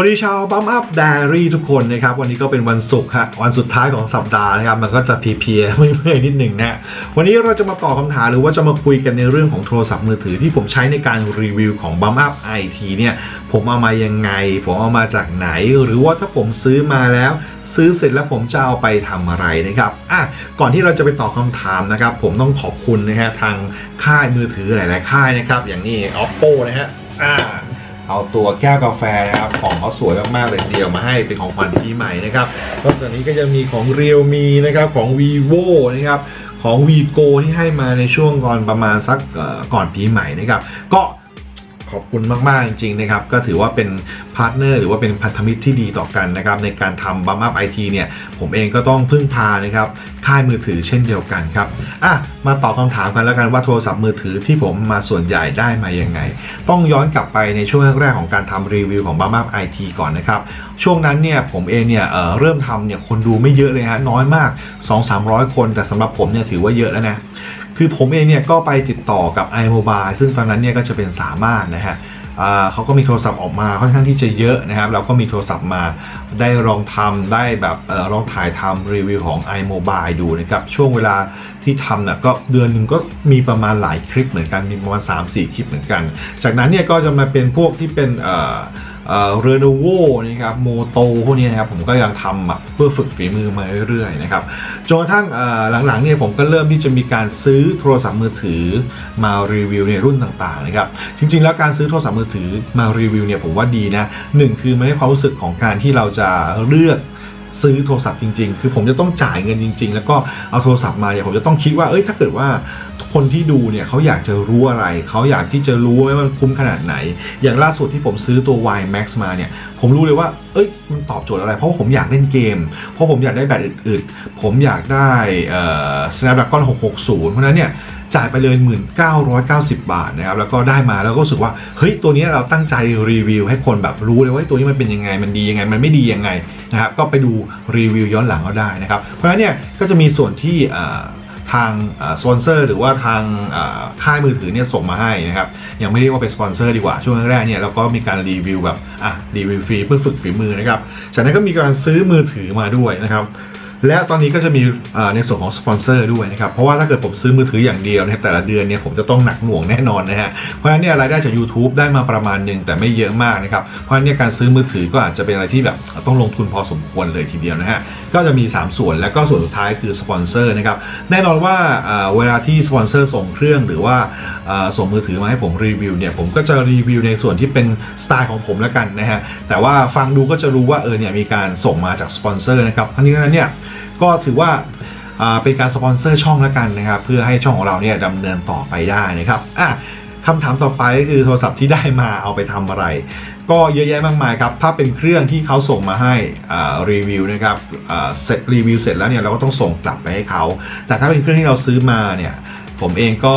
วัสดีชาวบัมอัพไดอารี่ทุกคนนะครับ วันนี้ก็เป็นวันศุกร์ฮะวันสุดท้ายของสัปดาห์นะครับ มันก็จะเพลียๆไม่เมื่อยนิดหนึ่งนะวันนี้เราจะมาตอบคำถามหรือว่าจะมาคุยกันในเรื่องของโทรศัพท์มือถือที่ผมใช้ในการรีวิวของบัมอัพไอทีเนี่ย ผมเอามายังไง ผมเอามาจากไหน หรือว่าถ้าผมซื้อมาแล้วซื้อเสร็จแล้วผมจะเอาไปทำอะไรนะครับ อะ ก่อนที่เราจะไปตอบคำถามนะครับ ผมต้องขอบคุณนะฮะทางค่ายมือถือหลาย ๆ ค่ายนะครับ อย่างนี้ oppo นะฮะ อ่า เอาตัวแก้วกาแฟนะครับของเขาสวยมากๆเลยเดียวมาให้เป็นของขวัญปีใหม่นะครับแล้วตอนนี้ก็จะมีของ realme นะครับของ vivo นะครับของ vigo ที่ให้มาในช่วงก่อนประมาณสักก่อนปีใหม่นะครับก็ ขอบคุณมาก ๆ จริง ๆ นะครับ ก็ถือว่าเป็นพาร์ทเนอร์หรือว่าเป็นพันธมิตรที่ดีต่อกันนะครับ ในการทำบัมอัพไอทีเนี่ย ผมเองก็ต้องพึ่งพานะครับ ค่ายมือถือเช่นเดียวกันครับ อะ มาตอบคำถามกันแล้วกันว่าโทรศัพท์มือถือที่ผมมาส่วนใหญ่ได้มายังไง ต้องย้อนกลับไปในช่วงแรกๆของการทำรีวิวของ b u m up IT ก่อนนะครับ ช่วงนั้นเนี่ยผมเองเนี่ยเเริ่มทำเนี่ยคนดูไม่เยอะเลยฮะน้อยมาก 2-300 คน แต่สำหรับผมเนี่ยถือว่าเยอะแล้วนะ คือผมเองเนี่ยก็ไปติดต่อกับ iMobile ซึ่งตอนนั้นเนี่ยก็จะเป็นสามารถนะฮะเขาก็มีโทรศัพท์ออกมาค่อนข้างที่จะเยอะนะครับเราก็มีโทรศัพท์มาได้ลองทำได้แบบลองถ่ายทำรีวิวของ iMobile ดูนะครับช่วงเวลาที่ทำน่ะก็เดือนหนึ่งก็มีประมาณหลายคลิปเหมือนกันมีประมาณ 3-4 คลิปเหมือนกัน จากนั้นเนี่ยก็จะมาเป็นพวกที่เป็น เอ่อเรโนโวนะครับโมโตพวกนี้นะครับผมก็ยังทำเพื่อฝึกฝีมือมาเรื่อยๆนะครับจนกระทั่งเอ่อหลังๆเนี่ยผมก็เริ่มที่จะมีการซื้อโทรศัพท์มือถือมารีวิวในรุ่นต่างๆนะครับจริงๆ แล้วการซื้อโทรศัพท์มือถือมารีวิวเนี่ยผมว่าดีนะหนึ่งคือมันให้ความรู้สึกของการที่เราจะเลือก ซื้อโทรศัพท์จริง ๆ คือผมจะต้องจ่ายเงินจริง ๆ แล้วก็เอาโทรศัพท์มาเนี่ยผมจะต้องคิดว่าเอ้ยถ้าเกิดว่าคนที่ดูเนี่ยเขาอยากจะรู้อะไร เขาอยากที่จะรู้ว่ามันคุ้มขนาดไหน อย่างล่าสุดที่ผมซื้อตัว Y Max มาเนี่ย ผมรู้เลยว่า เอ้ยมันตอบโจทย์อะไร เพราะผมอยากเล่นเกม เพราะผมอยากได้แบตอึดๆผมอยากได้ Snapdragon 660 เพราะนั้นเนี่ย จ่ายไปเลย 1990 บาทนะครับแล้วก็ได้มาแล้วก็รู้สึกว่าเฮ้ยตัวนี้เราตั้งใจรีวิว ให้คนแบบรู้เลยว่าตัวนี้มันเป็นยังไงมันดียังไง มันไม่ดียังไงนะครับก็ไปดูรีวิวย้อนหลังก็ได้นะครับเพราะฉะนั้นเนี่ยก็จะมีส่วนที่ทางสปอนเซอร์หรือว่าทางค่ายมือถือเนี่ยส่งมาให้นะครับยังไม่เรียกว่าเป็นสปอนเซอร์ดีกว่าช่วงแรกเนี่ยเราก็มีการรีวิวแบบอะรีวิวฟรีเพื่อฝึกฝีมือนะครับจากนั้นก็มีการซื้อมือถือมาด้วยนะครับ และตอนนี้ก็จะมีในส่วนของสปอนเซอร์ด้วยนะครับ เพราะว่าถ้าเกิดผมซื้อมือถืออย่างเดียวนะครับแต่ละเดือนเนี่ยผมจะต้องหนักหน่วงแน่นอนนะฮะ เพราะฉะนั้นเนี่ยรายได้จาก YouTube ได้มาประมาณหนึ่งแต่ไม่เยอะมากนะครับ เพราะฉะนั้นเนี่ยการซื้อมือถือก็อาจจะเป็นอะไรที่แบบต้องลงทุนพอสมควรเลยทีเดียวนะฮะ ก็จะมี 3 ส่วนแล้วก็ส่วนสุดท้ายคือสปอนเซอร์นะครับ แน่นอนว่าเวลาที่สปอนเซอร์ส่งเครื่องหรือว่าส่งมือถือมาให้ผมรีวิวเนี่ยผมก็จะรีวิวในส่วนที่เป็นสไตล์ของผมแล้วกันนะฮะ แต่ว่าฟังดูก็จะรู้ว่าเออเนี่ยมีการส่งมาจากสปอนเซอร์นะครับทั้งนี้นั้นเนี่ย ก็ถือว่าเป็นการสปอนเซอร์ช่องแล้วกันนะครับ เพื่อให้ช่องของเราเนี่ยดำเนินต่อไปได้นะครับอะคำถามต่อไปก็คือโทรศัพท์ที่ได้มาเอาไปทำอะไร ก็เยอะแยะมากมายครับ ถ้าเป็นเครื่องที่เขาส่งมาให้รีวิวนะครับเสร็จรีวิวเสร็จแล้วเนี่ยเราก็ต้องส่งกลับไปให้เขา แต่ถ้าเป็นเครื่องที่เราซื้อมาเนี่ยผมเองก็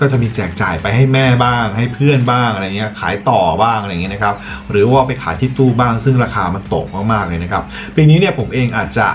ก็จะมีแจกจ่ายไปให้แม่บ้างให้เพื่อนบ้างอะไรเงี้ยขายต่อบ้างอะไรเงี้ยนะครับหรือว่าไปขายที่ตู้บ้างซึ่งราคามันตกมากๆเลยนะครับปีนี้เนี่ยผมเองอาจจะ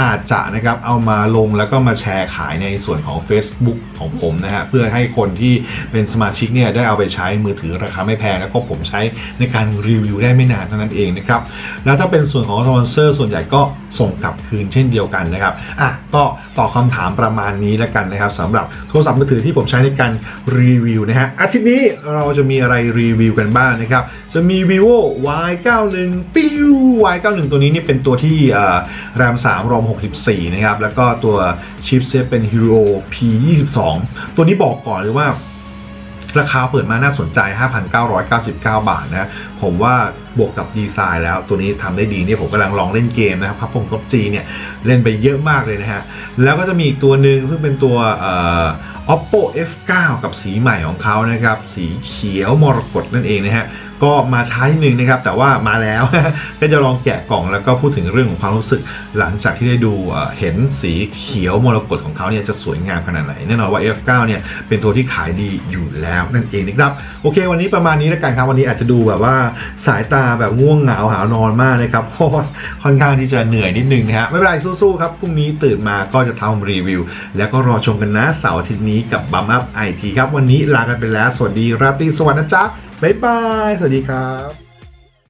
อาจจะนะครับเอามาลงแล้วก็มาแชร์ขายในส่วนของ Facebook ของผมนะฮะเพื่อให้คนที่เป็นสมาชิกเนี่ยได้เอาไปใช้มือถือราคาไม่แพงแล้วก็ผมใช้ในการรีวิวได้ไม่นานเท่านั้นเองนะครับแล้วถ้าเป็นส่วนของสปอนเซอร์ส่วนใหญ่ก็ส่งกลับคืนเช่นเดียวกันนะครับอะก็ ตอบคำถามประมาณนี้แล้วกันนะครับสำหรับโทรศัพท์มือถือที่ผมใช้ในการรีวิวนะฮะอาทิตย์นี้เราจะมีอะไรรีวิวกันบ้างนะครับจะมี vivo y91 ปิ้ว y91 ตัวนี้นี่เป็นตัวที่แรม3 ROM 64 นะครับ แล้วก็ตัวชิปเซตเป็น Hero P22 ตัวนี้บอกก่อนเลยว่า ราคาเปิดมาน่าสนใจ 5,999 บาทนะ ผมว่าบวกกับดีไซน์แล้วตัวนี้ทำได้ดีเนี่ยผมกำลังลองเล่นเกมนะครับพับพงกับจีเนี่ยเล่นไปเยอะมากเลยนะฮะ แล้วก็จะมีตัวหนึ่งซึ่งเป็นตัว oppo f9 กับสีใหม่ของเขานะครับ สีเขียวมรกตนั่นเองนะฮะ ก็มาใช้หนึ่งนะครับ แต่ว่ามาแล้วก็จะลองแกะกล่องแล้วก็พูดถึงเรื่องของความรู้สึก หลังจากที่ได้ดูเห็นสีเขียวมรกตของเขาเนี่ยจะสวยงามขนาดไหนแน่นอนว่า F9 เนี่ยเป็นตัวที่ขายดีอยู่แล้วนั่นเองนะครับโอเค วันนี้ประมาณนี้แล้วกันครับวันนี้อาจจะดูแบบว่าสายตาแบบง่วงเหงาหานอนมากนะครับเพราะค่อนข้างที่จะเหนื่อยนิดนึงนะฮะไม่เป็นไรสู้ๆครับพรุ่งนี้ตื่นมาก็จะทำรีวิว แล้วก็รอชมกันนะเสาร์อาทิตย์นี้กับบัมอัพไอทีครับวันนี้ลากันไปแล้ว สวัสดีราตรีสวัสดิ์นะจ๊ะ บ๊ายบาย สวัสดีครับ